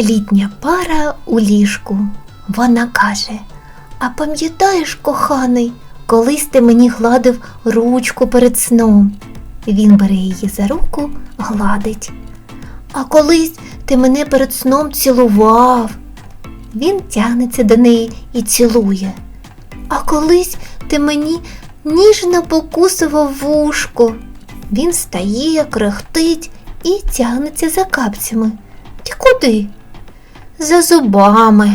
Літня пара у ліжку. Вона каже: А пам'ятаєш, коханий, колись ти мені гладив ручку перед сном. Він бере її за руку, гладить. А колись ти мене перед сном цілував. Він тягнеться до неї і цілує. А колись ти мені ніжно покусував вушко. Він стає, крехтить і тягнеться за капцями. Ти куди? За зубами.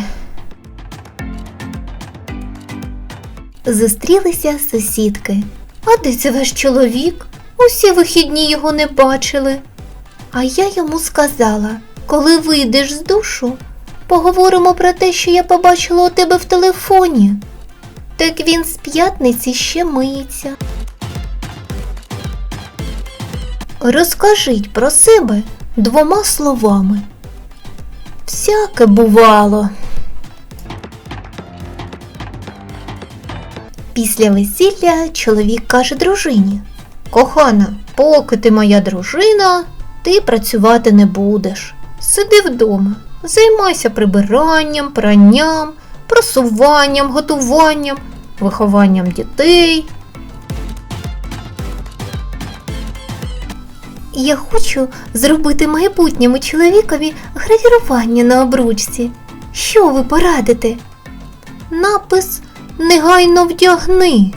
Зустрілися сусідки. А де це ваш чоловік? Усі вихідні його не бачили. А я йому сказала, коли вийдеш з душу, поговоримо про те, що я побачила у тебе в телефоні. Так він з п'ятниці ще миється. Розкажіть про себе двома словами. Всяке бувало. Після весілля чоловік каже дружині: Кохана, поки ти моя дружина, ти працювати не будеш. Сиди вдома, займайся прибиранням, пранням, просуванням, готуванням, вихованням дітей. Я хочу зробити майбутньому чоловікові гравірування на обручці. Що ви порадите? Напис негайно вдягни.